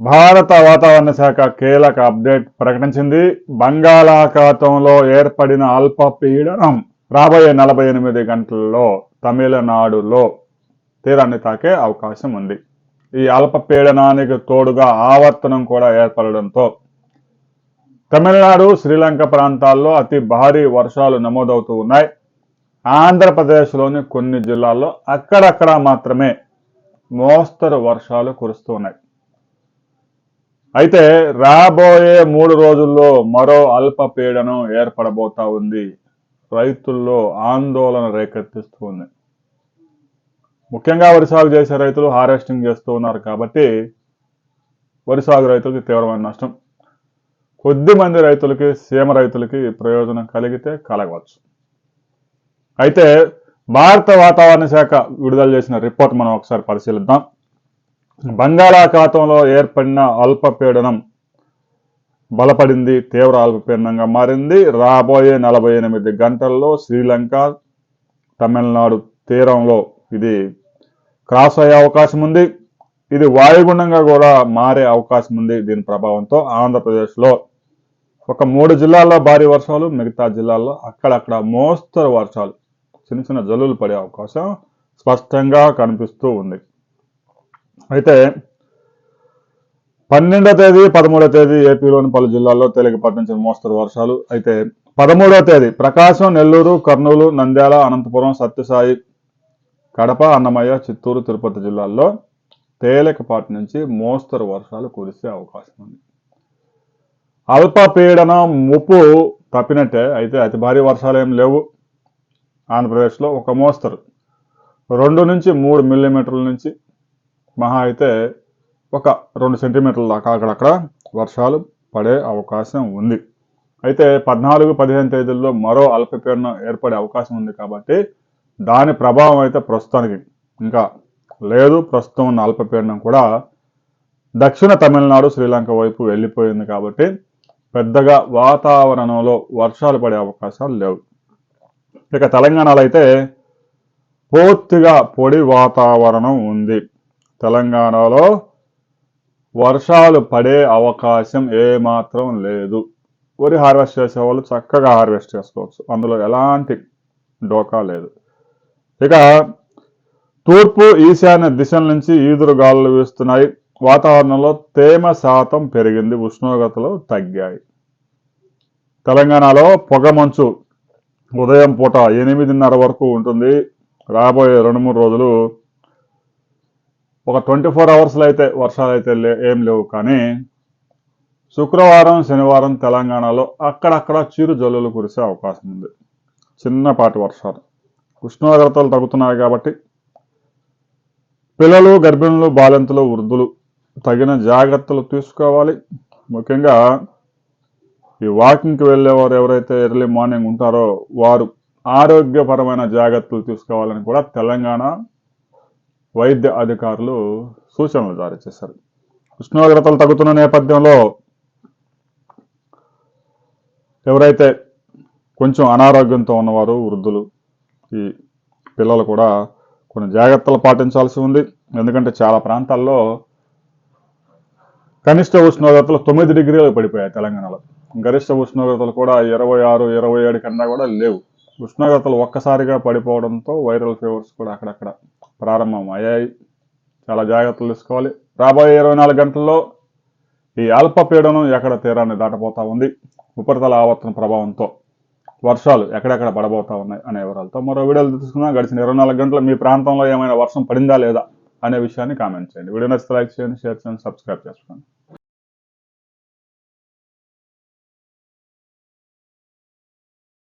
భారత వాతావరణ శాఖ కీలక అప్డేట్ ప్రకటించింది. బంగాళాఖాతంలో ఏర్పడిన అల్పపీడనం రాబోయే నలభై ఎనిమిది గంటల్లో తమిళనాడులో తీరాన్ని తాకే అవకాశం ఉంది. ఈ అల్పపీడనానికి తోడుగా ఆవర్తనం కూడా ఏర్పడడంతో తమిళనాడు శ్రీలంక ప్రాంతాల్లో అతి భారీ వర్షాలు నమోదవుతూ ఉన్నాయి. ఆంధ్రప్రదేశ్లోని కొన్ని జిల్లాల్లో అక్కడక్కడ మాత్రమే మోస్తరు వర్షాలు కురుస్తూ ఉన్నాయి. అయితే రాబోయే మూడు రోజుల్లో మరో అల్పపీడనం ఏర్పడబోతా ఉంది. రైతుల్లో ఆందోళన రేకెత్తిస్తూ ఉంది. ముఖ్యంగా వరి సాగు చేసే రైతులు హార్వెస్టింగ్ చేస్తూ ఉన్నారు కాబట్టి వరి సాగు రైతులకి తీవ్రమైన నష్టం. కొద్ది మంది రైతులకి సీమ రైతులకి ప్రయోజనం కలిగితే కలగవచ్చు. అయితే భారత వాతావరణ శాఖ విడుదల చేసిన రిపోర్ట్ మనం ఒకసారి పరిశీలిద్దాం. బంగాళాఖాతంలో ఏర్పడిన అల్పపీడనం బలపడింది తీవ్ర అల్పపీడనంగా మారింది. రాబోయే నలభై ఎనిమిది గంటల్లో శ్రీలంక తమిళనాడు తీరంలో ఇది క్రాస్ అయ్యే అవకాశం ఉంది. ఇది వాయుగుండంగా కూడా మారే అవకాశం ఉంది దీని ప్రభావంతో. ఆంధ్రప్రదేశ్లో ఒక మూడు జిల్లాల్లో భారీ వర్షాలు మిగతా జిల్లాల్లో అక్కడక్కడ మోస్తరు వర్షాలు. చిన్న చిన్న జల్లులు పడే అవకాశం స్పష్టంగా కనిపిస్తూ ఉంది. అయితే పన్నెండో తేదీ పదమూడో తేదీ ఏపీలోని పలు జిల్లాల్లో తేలికపాటి నుంచి మోస్తరు వర్షాలు. అయితే పదమూడో తేదీ ప్రకాశం నెల్లూరు కర్నూలు నంద్యాల అనంతపురం సత్యసాయి కడప అన్నమయ్య చిత్తూరు తిరుపతి జిల్లాల్లో తేలికపాటి నుంచి మోస్తరు వర్షాలు కురిసే అవకాశం ఉంది. అల్పపీడన ముప్పు తప్పినట్టే అయితే అతి భారీ వర్షాలు ఏం లేవు. ఆంధ్రప్రదేశ్లో ఒక మోస్తరు. రెండు నుంచి మూడు మిల్లీమీటర్ల నుంచి మహా అయితే ఒక రెండు సెంటీమీటర్ల దాకా అక్కడక్కడ వర్షాలు పడే అవకాశం ఉంది. అయితే పద్నాలుగు పదిహేను తేదీల్లో మరో అల్పపీడనం ఏర్పడే అవకాశం ఉంది కాబట్టి దాని ప్రభావం అయితే ప్రస్తుతానికి ఇంకా లేదు. ప్రస్తుతం ఉన్న అల్పపీడనం కూడా దక్షిణ తమిళనాడు శ్రీలంక వైపు వెళ్ళిపోయింది కాబట్టి పెద్దగా వాతావరణంలో వర్షాలు పడే అవకాశాలు లేవు. ఇక తెలంగాణలో అయితే పూర్తిగా పొడి వాతావరణం ఉంది. తెలంగాణలో వర్షాలు పడే అవకాశం ఏమాత్రం లేదు. వరి హార్వెస్ట్ చేసే వాళ్ళు చక్కగా హార్వెస్ట్ చేసుకోవచ్చు. అందులో ఎలాంటి డోకా లేదు. ఇక తూర్పు ఈశాన్య దిశల నుంచి ఈదురు గాలులు వీస్తున్నాయి. వాతావరణంలో తేమ శాతం పెరిగింది. ఉష్ణోగ్రతలు తగ్గాయి. తెలంగాణలో పొగమంచు ఉదయం పూట ఎనిమిదిన్నర వరకు ఉంటుంది. రాబోయే రెండు మూడు రోజులు ఒక ట్వంటీ ఫోర్ అవర్స్లో అయితే వర్షాలు అయితే లే ఏం లేవు. కానీ శుక్రవారం శనివారం తెలంగాణలో అక్కడక్కడ చిరు జల్లులు కురిసే అవకాశం ఉంది. చిన్నపాటి వర్షాలు. ఉష్ణోగ్రతలు తగ్గుతున్నాయి కాబట్టి పిల్లలు గర్భిణులు బాలింతలు వృద్ధులు తగిన జాగ్రత్తలు తీసుకోవాలి. ముఖ్యంగా ఈ వాకింగ్కి వెళ్ళేవారు ఎవరైతే ఎర్లీ మార్నింగ్ ఉంటారో వారు ఆరోగ్యపరమైన జాగ్రత్తలు తీసుకోవాలని కూడా తెలంగాణ వైద్య అధికారులు సూచనలు జారీ చేశారు. ఉష్ణోగ్రతలు తగ్గుతున్న నేపథ్యంలో ఎవరైతే కొంచెం అనారోగ్యంతో ఉన్నవారు వృద్ధులు ఈ పిల్లలు కూడా కొన్ని జాగ్రత్తలు పాటించాల్సి ఉంది. ఎందుకంటే చాలా ప్రాంతాల్లో కనిష్ట ఉష్ణోగ్రతలు తొమ్మిది డిగ్రీలు పడిపోయాయి తెలంగాణలో. గరిష్ట ఉష్ణోగ్రతలు కూడా ఇరవై ఆరు ఇరవై ఏడు కన్నా కూడా లేవు. ఉష్ణోగ్రతలు ఒక్కసారిగా పడిపోవడంతో వైరల్ ఫీవర్స్ కూడా అక్కడక్కడ ప్రారంభం అయ్యాయి. చాలా జాగ్రత్తలు తీసుకోవాలి. రాబోయే ఇరవై నాలుగు గంటల్లో ఈ అల్పపీడనం ఎక్కడ తీరాన్ని దాటపోతా ఉంది? ఉపరితల ఆవర్తన ప్రభావంతో వర్షాలు ఎక్కడెక్కడ పడబోతా ఉన్నాయి అనే వివరాలతో మరో వీడియోలు తీసుకున్నా గడిచిన ఇరవై నాలుగు గంటలు మీ ప్రాంతంలో ఏమైనా వర్షం పడిందా లేదా అనే విషయాన్ని కామెంట్ చేయండి. వీడియో నచ్చితే లైక్ చేయండి షేర్ చేయండి సబ్స్క్రైబ్ చేసుకోండి.